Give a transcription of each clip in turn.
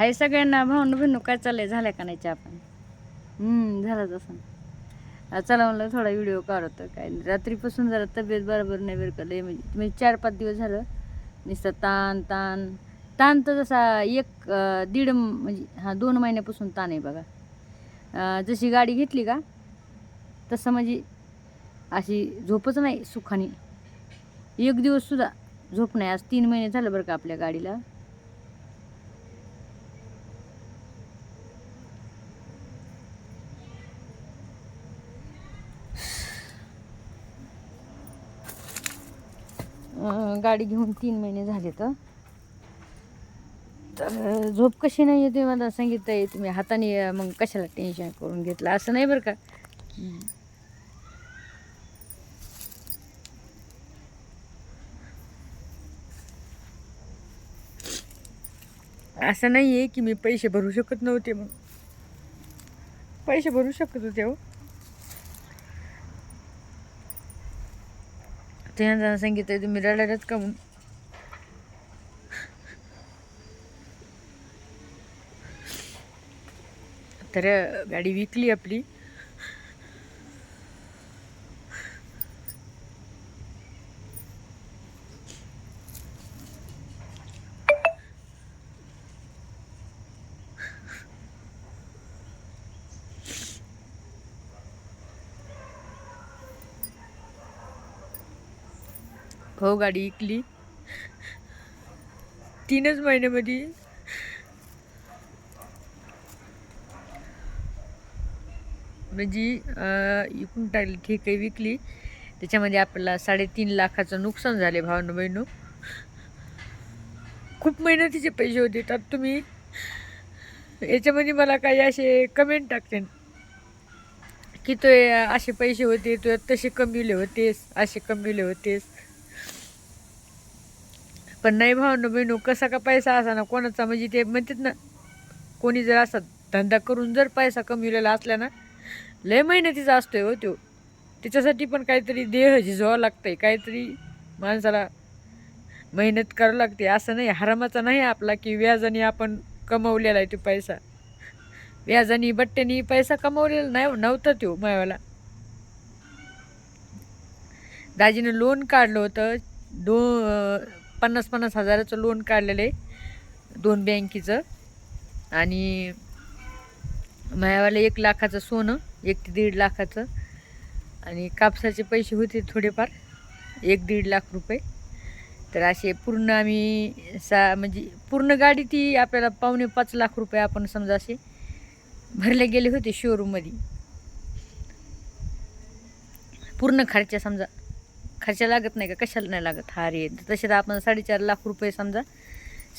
हाय सगळ्यांना भाऊन भिनू काय चाललंय? झाल्या का नाही चहा पण? झालं तसं चला म्हणलं थोडा व्हिडिओ काढतो काय. नाही. रात्रीपासून जरा तब्येत बरोबर नाही बिरकले म्हणजे. म्हणजे चार पाच दिवस झालं. नुसतं ताण ताण. ताण तर जसा एक दीड म्हणजे हां दोन महिन्यापासून ताण आहे बघा. जशी गाडी घेतली का तसं म्हणजे अशी झोपच नाही सुखाने. एक दिवससुद्धा झोप नाही. आज तीन महिने झालं बरं का आपल्या गाडीला. गाडी घेऊन तीन महिने झाले तर. तर झोप कशी नाही येते मला सांगितलं आहे तुम्ही हाताने मग कशाला टेन्शन करून घेतलं? असं नाही बरं का? असं नाही आहे की मी पैसे भरू शकत नव्हते मग पैसे भरू शकत होते हो. त्यांना सांगितलं तुम्ही रडायलाच का म्हणून तर गाडी विकली आपली हो गाडी विकली तीनच महिन्यामध्ये. म्हणजे विकून टाकली ठीक आहे विकली. त्याच्यामध्ये आपल्याला साडेतीन लाखाचं नुकसान झाले भावनं बहिणू. खूप मेहनतीचे पैसे होते तर तुम्ही याच्यामध्ये मला काही असे कमेंट टाकते. की तो असे पैसे होते तो तसे कमविले होतेस असे कमविले होतेस. पण नाही भावांनो बहिणू कसा का पैसा असा ना कोणाचा? म्हणजे ते म्हणतात ना कोणी जर असा धंदा करून जर पैसा कमविलेला असला ना लय मेहनतीचा असतोय हो तो त्याच्यासाठी पण काहीतरी देह झिजवावं लागतंय. काहीतरी माणसाला मेहनत करावं लागते. असं नाही हरामाचा नाही आपला की व्याजाने आपण कमवलेला आहे तो पैसा. व्याजाने बट्ट्याने पैसा कमवलेला नाही हो, नव्हता तो मायाला दाजीनं लोन काढलं होतं. दो पन्नास पन्नास हजाराचं लोन काढलेलं आहे. दोन बँकेचं. आणि मायावाला एक लाखाचं सोनं एक ते दीड लाखाचं. आणि कापसाचे पैसे होते थोडेफार एक दीड लाख रुपये. तर असे पूर्ण आम्ही सा म्हणजे पूर्ण गाडी ती आपल्याला पावणे पाच लाख रुपये आपण समजा असे भरले गेले होते शोरूममध्ये पूर्ण खर्च समजा खर्च लागत नाही का? कशाला नाही लागत? हार येत तसे तर आपण साडेचार लाख रुपये समजा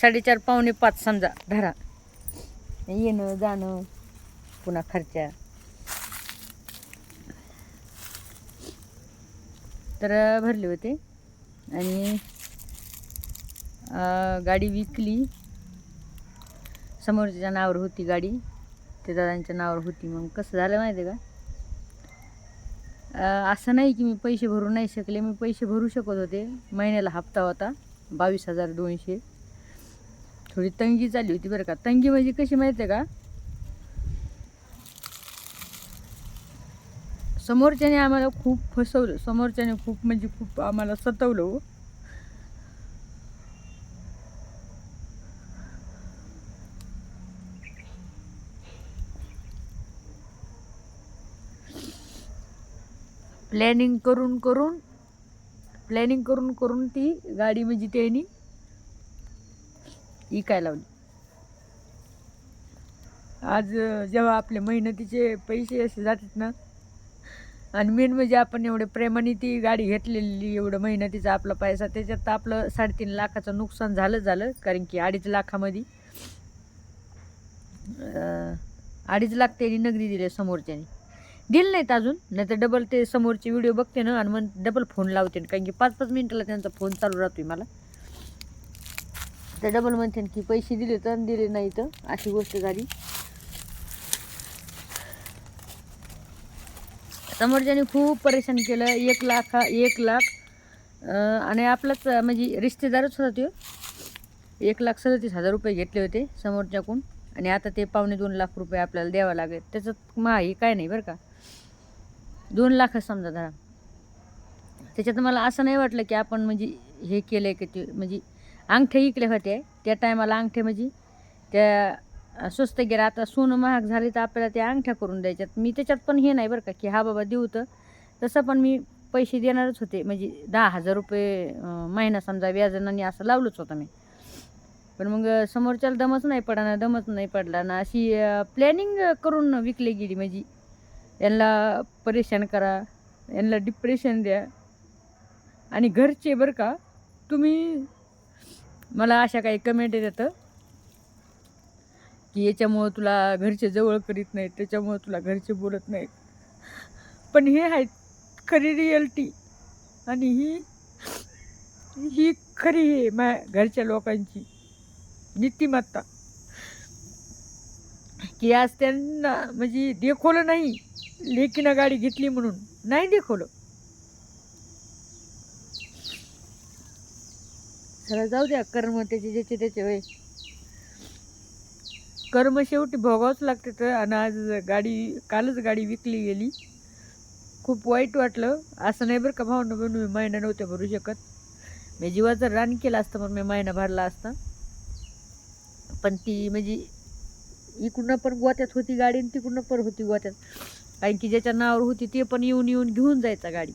साडेचार पावणे पाच समजा धरा. येणं जाणं पुन्हा खर्चा. तर भरले होते. आणि गाडी विकली. समोरच्या नावावर होती गाडी. ते दादांच्या नावावर होती. मग कसं झालं माहिती आहे का? असं नाही की मी पैसे भरू नाही शकले. मी पैसे भरू शकत होते. महिन्याला हप्ता होता. बावीस हजार दोनशे. थोडी तंगी चालली होती बरं का. तंगी म्हणजे कशी माहिती आहे का? समोरच्याने आम्हाला खूप फसवलं. समोरच्याने खूप म्हणजे खूप आम्हाला सतवलं हो. प्लॅनिंग करून करून प्लॅनिंग करून करून ती गाडी म्हणजे त्यांनी इकाय लावली. आज जेव्हा आपले मेहनतीचे पैसे असे जातात ना आणि मेन म्हणजे आपण एवढे प्रेमाने ती गाडी घेतलेली एवढं मेहनतीचा आपला पैसा त्याच्यात तर आपलं साडेतीन लाखाचं नुकसान झालं झालं कारण की अडीच लाखामध्ये अडीच लाख त्यांनी नगदी दिले समोरच्याने. दिलं नाहीत अजून. नाही तर डबल ते समोरचे व्हिडिओ बघते ना आणि मग डबल फोन लावते कारण की पाच पाच मिनिटाला त्यांचा फोन चालू राहतोय मला. तर डबल म्हणते की पैसे दिले तर दिले नाही तर अशी गोष्ट झाली. समोरच्याने खूप परेशान केलं. एक लाख एक लाख आणि आपलाच म्हणजे रिश्तेदारच होता तो एक लाख सदतीस हजार रुपये घेतले होते समोरच्याकडून. आणि आता ते पावणे दोन लाख रुपये आपल्याला द्यावं लागेल. त्याचं महा हे काय नाही बरं का. दोन लाखच समजा धरा. त्याच्यात मला असं नाही वाटलं की आपण म्हणजे हे केलं आहे की ते म्हणजे अंगठे इकले होते. त्या टायमाला अंगठे म्हणजे त्या स्वस्त गेला. आता सोनं महाग झाले तर आपल्याला त्या अंगठ्या करून द्यायच्यात. मी त्याच्यात पण हे नाही बरं का की हा बाबा देऊ तर. तसं पण मी पैसे देणारच होते. म्हणजे दहा हजार रुपये महिना समजा व्याजनाने असं लावलंच होतं मी. पण मग समोरच्याला दमच नाही पडा ना दमच नाही पडला ना. अशी प्लॅनिंग करून विकली गेली. म्हणजे यांना परेशान करा यांना डिप्रेशन द्या. आणि घरचे बरं का तुम्ही मला अशा काही कमेंट येतं की याच्यामुळं तुला घरचे जवळ करीत नाहीत त्याच्यामुळं तुला घरचे बोलत नाहीत. पण हे आहेत खरी रिअल्टी आणि ही ही खरी आहे मा घरच्या लोकांची नीतिमत्ता. की आज त्यांना म्हणजे देखवलं नाही. लेकीनं गाडी घेतली म्हणून नाही देखवलं चला जाऊ द्या कर्म त्याचे ज्याचे त्याचे वय कर्म शेवटी भोगावंच लागते तर. आणि आज गाडी कालच गाडी विकली गेली. खूप वाईट वाटलं. असं नाही बरं का भावना बनू मी महिना नव्हत्या भरू शकत. मी जीवाचं रान केलं असतं पण मी महिना भरला असता. पण ती म्हणजे इकडून पण गोत्यात होती गाडी आणि तिकडून पण होती गोत्यात. कारण की ज्याच्या नावावर होती ते पण येऊन येऊन घेऊन जायचा गाडी.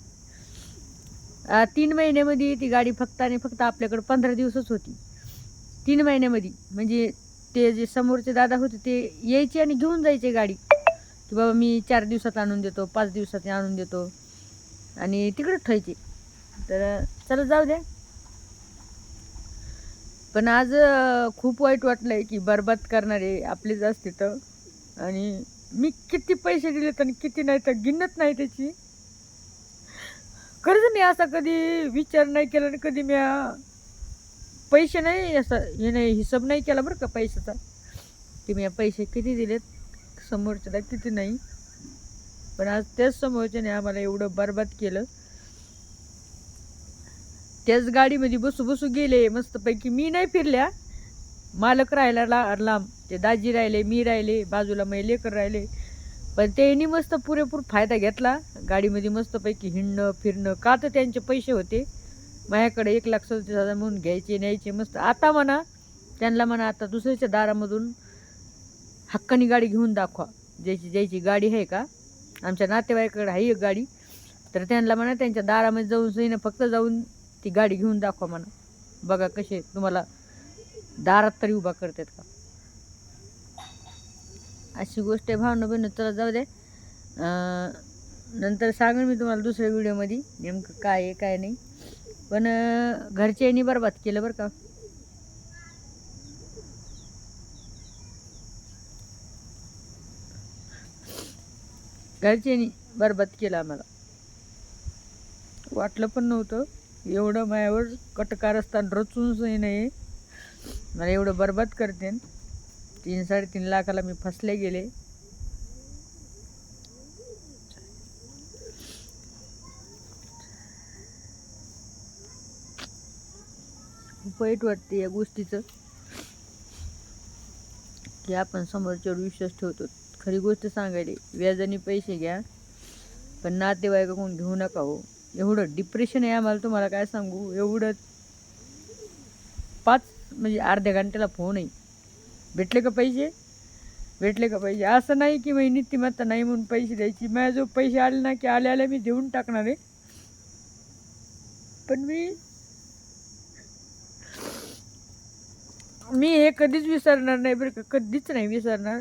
तीन महिन्यामध्ये ती गाडी फक्त आणि फक्त आपल्याकडं पंधरा दिवसच होती. तीन महिन्यामध्ये. म्हणजे ते जे समोरचे दादा होते ते यायचे आणि घेऊन जायचे गाडी. की बाबा मी चार दिवसात आणून देतो पाच दिवसात आणून देतो. आणि तिकडंच ठेवायचे. तर चला जाऊ द्या. पण आज खूप वाईट वाटलंय की बरबाद करणारे आपलेच असते तर. आणि मी किती पैसे दिले तर किती नाही तर गिनत नाही त्याची. खरंच मी असा कधी विचार नाही केला आणि कधी मी पैसे नाही असं हे नाही हिशोब नाही केला बरं का पैशाचा. की मी पैसे किती दिलेत समोरच्याला किती नाही. पण आज त्याच समोरच्याने आम्हाला एवढं बरबाद केलं. त्याच गाडीमध्ये बसू बसू गेले मस्तपैकी मी नाही फिरल्या. मालक राहिला ला लांब ते दाजी राहिले मी राहिले बाजूला मै लेकर राहिले. पण त्यांनी मस्त पुरेपूर फायदा घेतला. गाडीमध्ये मस्तपैकी हिंडणं फिरणं का तर त्यांचे पैसे होते. माझ्याकडे एक लाख सदतीस हजार म्हणून घ्यायचे न्यायचे मस्त. आता म्हणा त्यांना म्हणा आता दुसऱ्याच्या दारामधून हक्कानी गाडी घेऊन दाखवा. ज्याची ज्याची गाडी आहे का? आमच्या नातेवाईकाकडे आहे एक गाडी. तर त्यांना म्हणा त्यांच्या दारामध्ये जाऊन सईनं फक्त जाऊन ती गाडी घेऊन दाखवा म्हणा. बघा कसे तुम्हाला दारात तरी उभा करतात का? अशी गोष्ट आहे भावना बहिण चला जाऊ दे. नंतर सांगेन मी तुम्हाला दुसऱ्या व्हिडिओमध्ये नेमकं काय आहे काय नाही. पण घरच्यांनी बरबाद केलं बरं का? घरच्यांनी बरबाद केलं आम्हाला. वाटलं पण नव्हतं. एवढं माझ्यावर कटकार असताना रचूनही नाही. मला एवढं बरबाद करते. तीन साडेतीन लाखाला मी फसले गेले. खूप वाईट वाटते या गोष्टीचं. की आपण समोरच्यावर विश्वास ठेवतो. खरी गोष्ट सांगायली व्याजाने पैसे घ्या पण नातेवाईकाकडून घेऊ नका हो. एवढं डिप्रेशन आहे आम्हाला तुम्हाला काय सांगू? एवढं पाच म्हणजे अर्ध्या घंट्याला फोन आहे. भेटले का पैसे? भेटले का पैसे? असं नाही की मी नित्यमत्ता नाही म्हणून पैसे द्यायची. माझ्या जो पैसे आले ना की आले आले मी देऊन टाकणार आहे. पण मी मी हे कधीच विसरणार नाही बरं का. कधीच नाही विसरणार.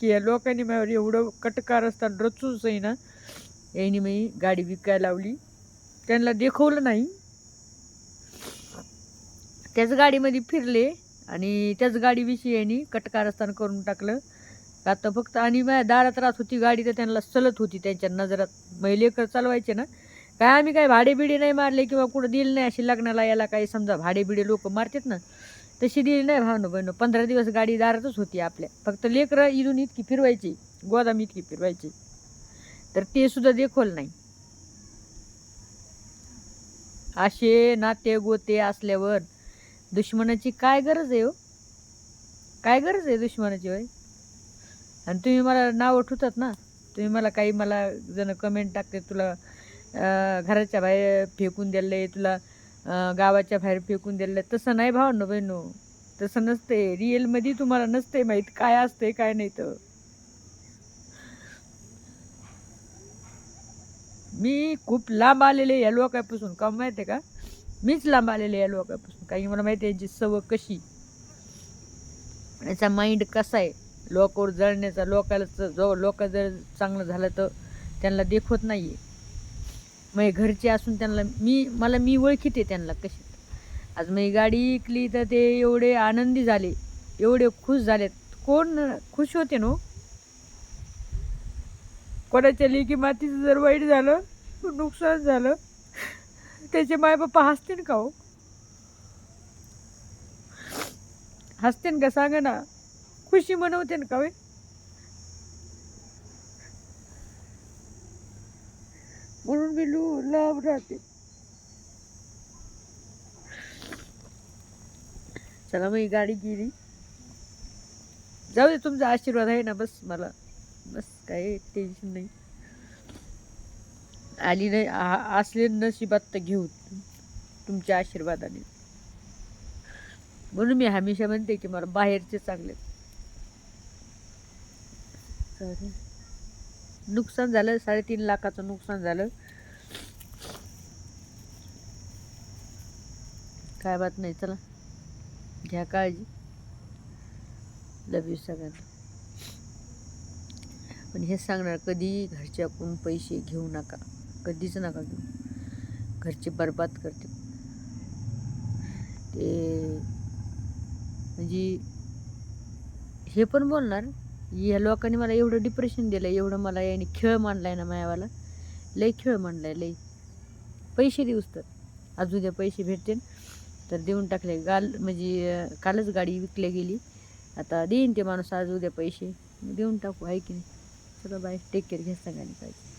की या लोकांनी माझ्यावर एवढं कटकार असताना रचूच आहे ना. यांनी मी गाडी विकायला लावली. त्यांना देखवलं नाही. त्याच गाडीमध्ये फिरले आणि त्याच गाडीविषयी यांनी कटकारस्थान करून टाकलं. का आता फक्त आणि माझ्या दारात राहत होती गाडी तर त्यांना चलत होती. त्यांच्या नजरात महिलेकर चालवायचे ना. काय आम्ही काय भाडेबिडे नाही मारले किंवा कुठं दिले नाही अशी लग्नाला याला काही समजा भाडेबिडे लोक मारतात ना. तशी दिली नाही भावनं बहिणं. पंधरा दिवस गाडी दारातच होती आपल्या. फक्त लेकरं इथून इतकी फिरवायची. गोदाम इतकी फिरवायची. तर ते सुद्धा देखोल नाही. असे नाते गोते असल्यावर दुश्मनाची काय गरज आहे हो? काय गरज आहे दुश्मनाची होय? आणि तुम्ही मला नाव ठेवतात ना तुम्ही मला काही मला जण कमेंट टाकते तुला घराच्या बाहेर फेकून दिले तुला गावाच्या बाहेर फेकून दिलं तसं नाही भावांनो बहिणू तसं नसते रिअलमध्ये तुम्हाला नसते माहीत काय असते काय नाही तर. मी खूप लांब आलेले या लोकांपासून का माहिती आहे का? मीच लांब आलेले या लोकांपासून कारण की मला माहिती आहे यांची सवय कशी? याचा माइंड कसा आहे? लोकांवर जळण्याचा लोकाला जो लोक जर चांगलं झालं तर त्यांना देखवत नाही आहे मग घरचे असून त्यांना मी मला मी ओळखीते त्यांना कशी? आज मी गाडी ऐकली तर ते एवढे आनंदी झाले एवढे खुश झालेत. कोण खुश होते नो? कोणाच्या लेकी मातीचं जर वाईट झालं नुकसान झालं. त्याचे मायबापा हसतील का हो? हसतेन का सांगा ना. खुशी मनवतेन का वे? म्हणून मी लू लाभ राहते. चला मग ही गाडी गेली. जाऊ दे तुमचा आशीर्वाद आहे ना बस मला. बस काही टेन्शन नाही. आली नाही आ- असले नशिबात तर घेऊ. तुमच्या आशीर्वादाने. म्हणून मी हमेशा म्हणते की मला बाहेरचे चांगले. नुकसान झालं साडेतीन लाखाचं नुकसान झालं. काय बात नाही चला. घ्या काळजी. लव यू सगळ्यांना. पण हे सांगणार कधी घरच्याकडून पैसे घेऊ नका. कधीच नका घेऊ. घरचे बर्बाद करते ते म्हणजे हे पण बोलणार या लोकांनी मला एवढं डिप्रेशन दिलं एवढं मला याने खेळ मांडलाय ना मायावाला. लय खेळ मांडलाय लय. पैसे देऊस तर. आज उद्या पैसे भेटतील तर देऊन टाकले. गाल म्हणजे कालच गाडी विकल्या गेली. आता देईन ते माणूस आज उद्या पैसे. देऊन टाकू आहे की नाही? चलो बाय. टेक केअर घ्या सगळ्यांनी पाहिजे